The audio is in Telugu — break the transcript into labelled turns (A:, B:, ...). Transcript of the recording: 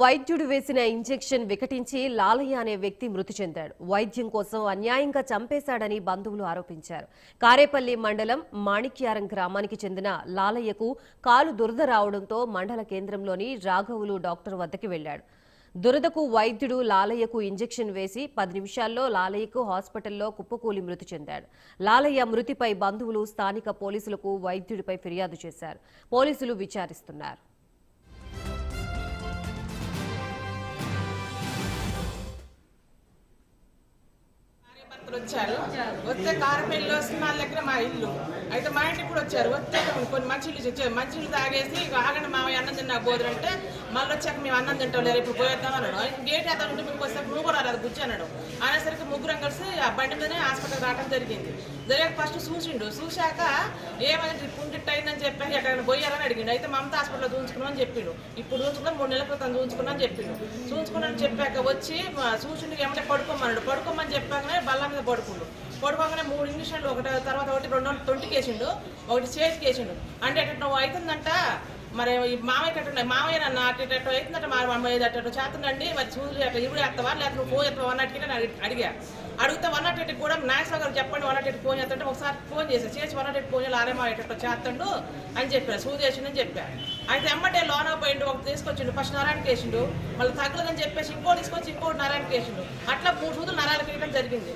A: వైద్యుడు వేసిన ఇంజెక్షన్ వికటించి లాలయ్య అనే వ్యక్తి మృతి చెందాడు. వైద్యం కోసం అన్యాయంగా చంపేశాడని బంధువులు ఆరోపించారు. కారేపల్లి మండలం మాణిక్యారం గ్రామానికి చెందిన లాలయ్యకు కాలు దురద రావడంతో మండల కేంద్రంలోని రాఘవులు డాక్టర్ వద్దకు వెళ్ళాడు దురదకు వైద్యుడు లాలయ్యకు ఇంజెక్షన్ వేసి పది నిమిషాల్లో లాలయ్యకు హాస్పిటల్లో కుప్పకూలి మృతి చెందాడు. లాలయ్య మృతిపై బంధువులు స్థానిక పోలీసులకు వైద్యుడిపై ఫిర్యాదు చేశారు. పోలీసులు విచారిస్తున్నారు.
B: ఇప్పుడు వచ్చారు వస్తే కారపల్లిలో సినిమాల దగ్గర మా ఇల్లు. అయితే మా ఇంటికి కూడా వచ్చారు. వస్తే కొన్ని మంచిలు వచ్చారు మంచిలు తాగేసి ఇక ఆగండి మామయ్య అన్నం తిన్నా పోదురంటే మళ్ళీ వచ్చాక మేము అన్నం తింటాం. లేదు ఇప్పుడు పోయేద్దాం అన్నాడు. గేట్ అతను ఉంటే మేము వస్తే నువ్వు కూడా రాదు బుజ్జి అనేసరికి ముగ్గురం కలిసి ఆ బండి మీదనే హాస్పిటల్ రావడం జరిగింది. జరిగాక ఫస్ట్ చూసిండు. చూశాక ఏమైంది? పుండిట్ అయిందని చెప్పి ఎక్కడైనా పోయారని అడిగిండు. అయితే మమత హాస్పిటల్లో చూసుకున్నామని చెప్పిండు. ఇప్పుడు చూసుకున్నాం మూడు నెలల క్రితం చూసుకున్నాం చెప్పిండు. చూసుకున్నాను చెప్పాక వచ్చి చూసిండు ఏమంటే పడుకోమన్నాడు. పడుకోమని చెప్పాకనే బల్ల మీద పడుకుండు. పడుకోగానే మూడు ఇంజక్షన్లు ఒకటి తర్వాత ఒకటి రెండు తొంటికి వేసిండు ఒకటి చేతికి వేసిండు అంటే అట్ట నువ్వు అవుతుందంట మరి ఈ మామయ్య కట్ట మామయ్య నన్ను అట్టేటట్టు అవుతుందట అటు మా అమ్మాయి అటు చేతుండండి మరి చూసి అట్లా ఇప్పుడు వేస్తావా లేకపోతే నువ్వు ఫోన్ చేస్తావా అన్నట్టుగా నేను అడిగా. అడిగితే వన్ నాట్ కూడా నాగేశ్వర గారు చెప్పండి వన్ నాట్ ఎయిట్ ఫోన్ చేస్తుంటే ఒకసారి ఫోన్ చేసి చేసి వన్ నాట్ ఎయిట్ ఫోన్ చేయాలి మా ఎట్లా చేస్తుండు అని చెప్పారు. సూది అని చెప్పారు అయితే ఎమ్మటే లోన పోయిండు ఒకటి తీసుకొచ్చిండు ఫస్ట్ నరానికి వేసిండు. మళ్ళీ తగ్గలేదని చెప్పేసి ఇంకో తీసుకొచ్చి ఇంకోటి నారాయణ వేసిండు. అట్లా మూడు సూదులు నారాయణ వేయడం జరిగింది.